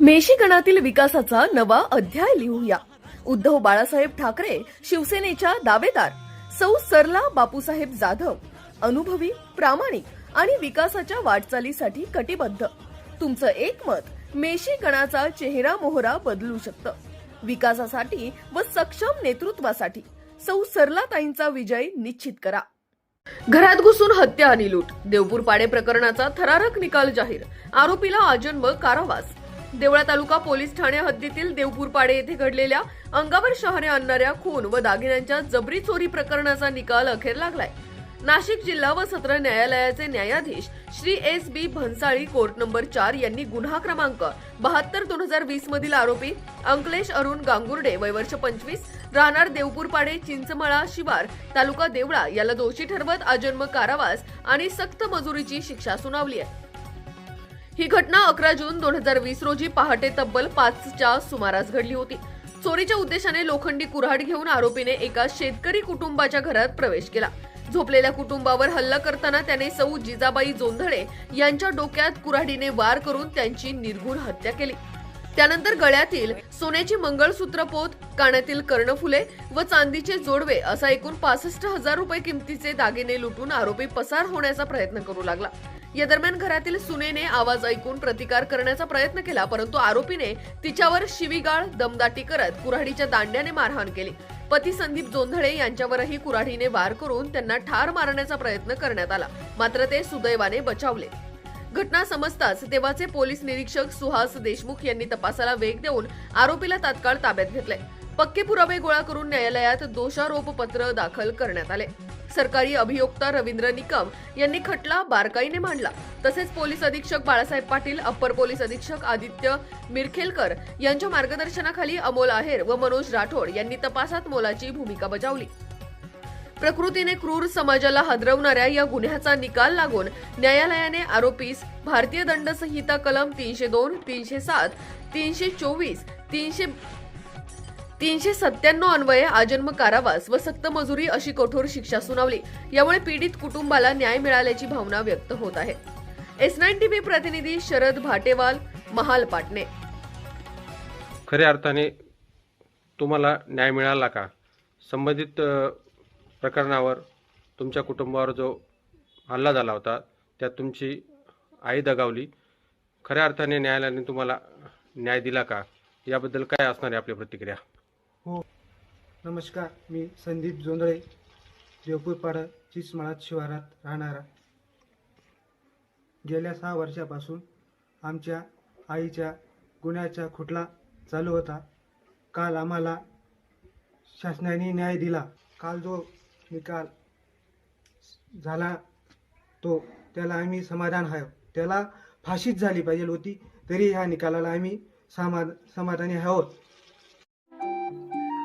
मेशिकणातील विकासाचा नवा अध्याय लिहूया. उद्धव बाळासाहेब ठाकरे शिवसेनेच्या दावेदार सौ सरला बापूसाहेब जाधव अनुभवी प्रामाणिक आणि विकासाच्या वाटचालीसाठी कटिबद्ध. तुमचं एक मत मेशी गणाचा चेहरा मोहरा बदलू शकतं. विकासासाठी व सक्षम नेतृत्वासाठी सौ सरलाताईंचा विजय निश्चित करा. घरात घुसून हत्या आणि लूट देवपूर पाडे प्रकरणाचा थरारक निकाल जाहीर आरोपीला आजन्म कारावास देवळा तालुका पोलीस ठाणे हद्दीतील देवपूरपाडे येथे घडलेल्या अंगावर शहरे आणणाऱ्या खून व दागिन्यांच्या जबरी चोरी प्रकरणाचा निकाल अखेर लागलाय. नाशिक जिल्हा व सत्र न्यायालयाचे न्यायाधीश Shri S B Bhansali court number चार यांनी गुन्हा क्रमांक बहात्तर दोन हजार वीस मधील आरोपी अंकलेश अरुण गांगुर्डे वय वर्ष पंचवीस राहणार देवपूरपाडे चिंचमळा शिवार तालुका देवळा याला दोषी ठरवत आजन्म कारावास आणि सक्त मजुरीची शिक्षा सुनावली आहे. ही घटना अकरा जून दोन हजार वीस रोजी पहाटे तब्बल पाचच्या सुमारास घडली होती. चोरीच्या उद्देशाने लोखंडी कुऱ्हाड घेऊन आरोपीने एका शेतकरी कुटुंबाच्या घरात प्रवेश केला. झोपलेल्या कुटुंबावर हल्ला करताना त्याने सौ जिजाबाई जोंधळे यांच्या डोक्यात कुऱ्हाडीने वार करून त्यांची निर्घुण हत्या केली. त्यानंतर गळ्यातील सोन्याची मंगळसूत्र पोत कानातील कर्णफुले व चांदीचे जोडवे असा एकूण पासष्ट हजार रुपये किमतीचे दागिने लुटून आरोपी पसार होण्याचा प्रयत्न करू लागला. या दरम्यान घरातील सुनेने आवाज ऐकून प्रतिकार करण्याचा प्रयत्न केला परंतु आरोपीने तिच्यावर शिवीगाळ दमदाटी करत कुऱ्हाडीच्या दांड्याने मारहाण केली. पती संदीप जोंधळे यांच्यावरही कुऱ्हाडीने वार करून त्यांना ठार मारण्याचा प्रयत्न करण्यात आला. मात्र ते सुदैवाने बचावले. घटना समजताच तेव्हाचे पोलीस निरीक्षक सुहास देशमुख यांनी तपासाला वेग देऊन आरोपीला तात्काळ ताब्यात घेतले पक्के पुरावे गोळा करून न्यायालयात दोषारोपपत्र दाखल करण्यात आले. सरकारी अभियोक्ता रवींद्र निकम यांनी खटला बारकाईने मांडला. तसेच पोलीस अधीक्षक बाळासाहेब पाटील अप्पर पोलीस अधीक्षक आदित्य मिरखेलकर यांच्या मार्गदर्शनाखाली अमोल आहेर व मनोज राठोड यांनी तपासात मोलाची भूमिका बजावली. प्रकृतीने क्रूर समाजाला हादरवणाऱ्या या गुन्ह्याचा निकाल लागून न्यायालयाने आरोपीस भारतीय दंड संहिता कलम तीनशे दोन तीनशे सात तीनशे चोवीस तीनशे तीनशे सत्त्याण्णव अन्वये आजन्म कारावास व सक्त मजुरी अशी कठोर शिक्षा सुनावली. यामुळे पीडित कुटुंबाला न्याय मिळाल्याची भावना व्यक्त होत आहे. एस नाईन टीव्ही प्रतिनिधी शरद भाटेवाल महाल पाटणे. खऱ्या अर्थाने तुम्हाला न्याय मिळाला का? संबंधित प्रकरणावर तुमच्या कुटुंबावर जो हल्ला झाला होता त्यात तुमची आई दगावली. खऱ्या अर्थाने न्यायालयाने तुम्हाला न्याय दिला का? याबद्दल काय असणार आहे आपली प्रतिक्रिया? हो. नमस्कार मी संदीप जोंधळे देवपूरपाडा चिचमाळात शिवारात राहणारा. गेल्या सहा वर्षापासून आमच्या आईच्या गुन्ह्याचा खुटला चालू होता. काल आम्हाला शासनाने न्याय दिला. काल जो निकाल झाला तो त्याला आम्ही समाधान आहे. त्याला फाशीच झाली पाहिजे होती तरी ह्या निकालाला आम्ही समाध समाधानी आहोत.